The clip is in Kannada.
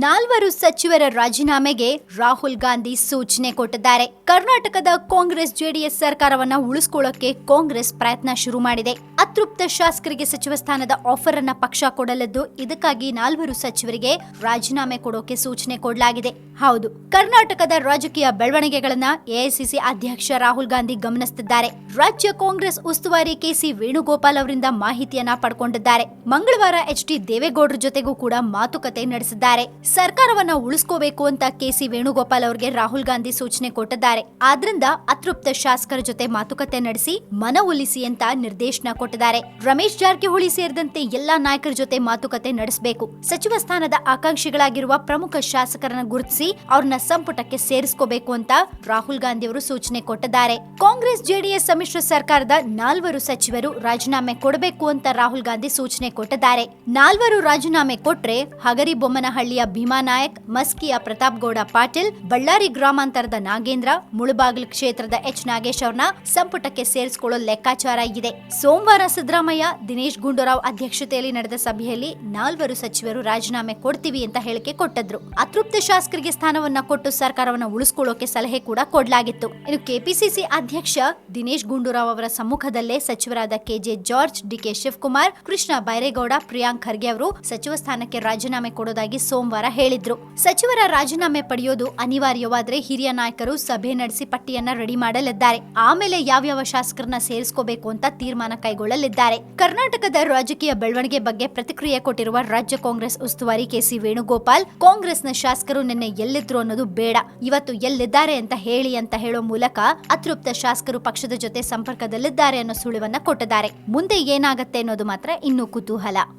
ನಾಲ್ವರು ಸಚಿವರ ರಾಜೀನಾಮೆಗೆ ರಾಹುಲ್ ಗಾಂಧಿ ಸೂಚನೆ ಕೊಟ್ಟಿದ್ದಾರೆ. ಕರ್ನಾಟಕದ ಕಾಂಗ್ರೆಸ್ ಜೆಡಿಎಸ್ ಸರ್ಕಾರವನ್ನ ಉಳಿಸ್ಕೊಳ್ಳೋಕೆ ಕಾಂಗ್ರೆಸ್ ಪ್ರಯತ್ನ ಶುರು ಮಾಡಿದೆ. ಅತೃಪ್ತ ಶಾಸಕರಿಗೆ ಸಚಿವ ಸ್ಥಾನದ ಆಫರ್ ಅನ್ನ ಪಕ್ಷ ಕೊಡಲಿದ್ದು, ಇದಕ್ಕಾಗಿ ನಾಲ್ವರು ಸಚಿವರಿಗೆ ರಾಜೀನಾಮೆ ಕೊಡೋಕೆ ಸೂಚನೆ ಕೊಡಲಾಗಿದೆ. ಹೌದು, ಕರ್ನಾಟಕದ ರಾಜಕೀಯ ಬೆಳವಣಿಗೆಗಳನ್ನ ಎಐಸಿಸಿ ಅಧ್ಯಕ್ಷ ರಾಹುಲ್ ಗಾಂಧಿ ಗಮನಿಸುತ್ತಿದ್ದಾರೆ ರಾಜ್ಯ ಕಾಂಗ್ರೆಸ್ ಉಸ್ತುವಾರಿ ಕೆಸಿ ವೇಣುಗೋಪಾಲ್ ಅವರಿಂದ ಮಾಹಿತಿಯನ್ನ ಪಡ್ಕೊಂಡಿದ್ದಾರೆ. ಮಂಗಳವಾರ ಎಚ್ ಡಿ ದೇವೇಗೌಡರ ಜೊತೆಗೂ ಕೂಡ ಮಾತುಕತೆ ನಡೆಸಿದ್ದಾರೆ. ಸರ್ಕಾರವನ್ನ ಉಳಿಸ್ಕೋಬೇಕು ಅಂತ ಕೆಸಿ ವೇಣುಗೋಪಾಲ್ ಅವರಿಗೆ ರಾಹುಲ್ ಗಾಂಧಿ ಸೂಚನೆ ಕೊಟ್ಟಿದ್ದಾರೆ. ಆದ್ರಿಂದ ಅತೃಪ್ತ ಶಾಸಕರ ಜೊತೆ ಮಾತುಕತೆ ನಡೆಸಿ ಮನವೊಲಿಸಿ ಅಂತ ನಿರ್ದೇಶನ ಕೊಟ್ಟಿದ್ದಾರೆ. ರಮೇಶ್ ಜಾರಕಿಹೊಳಿ ಸೇರಿದಂತೆ ಎಲ್ಲಾ ನಾಯಕರ ಜೊತೆ ಮಾತುಕತೆ ನಡೆಸಬೇಕು. ಸಚಿವ ಸ್ಥಾನದ ಆಕಾಂಕ್ಷಿಗಳಾಗಿರುವ ಪ್ರಮುಖ ಶಾಸಕರನ್ನ ಗುರುತಿಸಿ ಅವ್ರನ್ನ ಸಂಪುಟಕ್ಕೆ ಸೇರಿಸ್ಕೋಬೇಕು ಅಂತ ರಾಹುಲ್ ಗಾಂಧಿ ಅವರು ಸೂಚನೆ ಕೊಟ್ಟಿದ್ದಾರೆ. ಕಾಂಗ್ರೆಸ್ ಜೆಡಿಎಸ್ ಸಮ್ಮಿಶ್ರ ಸರ್ಕಾರದ ನಾಲ್ವರು ಸಚಿವರು ರಾಜೀನಾಮೆ ಕೊಡಬೇಕು ಅಂತ ರಾಹುಲ್ ಗಾಂಧಿ ಸೂಚನೆ ಕೊಟ್ಟಿದ್ದಾರೆ. ನಾಲ್ವರು ರಾಜೀನಾಮೆ ಕೊಟ್ರೆ ಹಗರಿಬೊಮ್ಮನಹಳ್ಳಿಯ ಭೀಮಾ ನಾಯಕ್ ಮಸ್ಕಿಯ ಪ್ರತಾಪ್ ಗೌಡ ಪಾಟೀಲ್, ಬಳ್ಳಾರಿ ಗ್ರಾಮಾಂತರದ ನಾಗೇಂದ್ರ, ಮುಳುಬಾಗಿಲು ಕ್ಷೇತ್ರದ ಎಚ್ ನಾಗೇಶ್ ಅವರನ್ನ ಸಂಪುಟಕ್ಕೆ ಸೇರಿಸಿಕೊಳ್ಳೋ ಲೆಕ್ಕಾಚಾರ ಇದೆ. ಸೋಮವಾರ ಸಿದ್ದರಾಮಯ್ಯ, ದಿನೇಶ್ ಗುಂಡೂರಾವ್ ಅಧ್ಯಕ್ಷತೆಯಲ್ಲಿ ನಡೆದ ಸಭೆಯಲ್ಲಿ ನಾಲ್ವರು ಸಚಿವರು ರಾಜೀನಾಮೆ ಕೊಡ್ತೀವಿ ಅಂತ ಹೇಳಿಕೆ ಕೊಟ್ಟದ್ರು. ಅತೃಪ್ತ ಶಾಸಕರಿಗೆ ಸ್ಥಾನವನ್ನ ಕೊಟ್ಟು ಸರ್ಕಾರವನ್ನ ಉಳಿಸ್ಕೊಳ್ಳೋಕೆ ಸಲಹೆ ಕೂಡ ಕೊಡಲಾಗಿತ್ತು. ಇನ್ನು ಕೆಪಿಸಿಸಿ ಅಧ್ಯಕ್ಷ ದಿನೇಶ್ ಗುಂಡೂರಾವ್ ಅವರ ಸಮ್ಮುಖದಲ್ಲೇ ಸಚಿವರಾದ K J George D K Shivakumar, Krishna Byregowda, Priyank Kharge ಅವರು ಸಚಿವ ಸ್ಥಾನಕ್ಕೆ ರಾಜೀನಾಮೆ ಕೊಡೋದಾಗಿ ಸೋಮವಾರ ಹೇಳಿದ್ರು. ಸಚಿವರ ರಾಜೀನಾಮೆ ಪಡೆಯೋದು ಅನಿವಾರ್ಯವಾದ್ರೆ ಹಿರಿಯ ನಾಯಕರು ಸಭೆ ನಡೆಸಿ ಪಟ್ಟಿಯನ್ನ ರೆಡಿ ಮಾಡಲಿದ್ದಾರೆ. ಆಮೇಲೆ ಯಾವ್ಯಾವ ಶಾಸಕರನ್ನ ಸೇರಿಸ್ಕೋಬೇಕು ಅಂತ ತೀರ್ಮಾನ ಕೈಗೊಳ್ಳಲಿದ್ದಾರೆ. ಕರ್ನಾಟಕದ ರಾಜಕೀಯ ಬೆಳವಣಿಗೆ ಬಗ್ಗೆ ಪ್ರತಿಕ್ರಿಯೆ ಕೊಟ್ಟಿರುವ ರಾಜ್ಯ ಕಾಂಗ್ರೆಸ್ ಉಸ್ತುವಾರಿ ಕೆಸಿ ವೇಣುಗೋಪಾಲ್, ಕಾಂಗ್ರೆಸ್ನ ಶಾಸಕರು ನಿನ್ನೆ ಎಲ್ಲಿದ್ರು ಅನ್ನೋದು ಬೇಡ. ಇವತ್ತು ಎಲ್ಲಿದ್ದಾರೆ ಅಂತ ಹೇಳಿ ಅಂತ ಹೇಳೋ ಮೂಲಕ ಅತೃಪ್ತ ಶಾಸಕರು ಪಕ್ಷದ ಜೊತೆ ಸಂಪರ್ಕದಲ್ಲಿದ್ದಾರೆ ಅನ್ನೋ ಸುಳಿವನ್ನ ಕೊಟ್ಟಿದ್ದಾರೆ. ಮುಂದೆ ಏನಾಗುತ್ತೆ ಅನ್ನೋದು ಮಾತ್ರ ಇನ್ನೂ ಕುತೂಹಲ.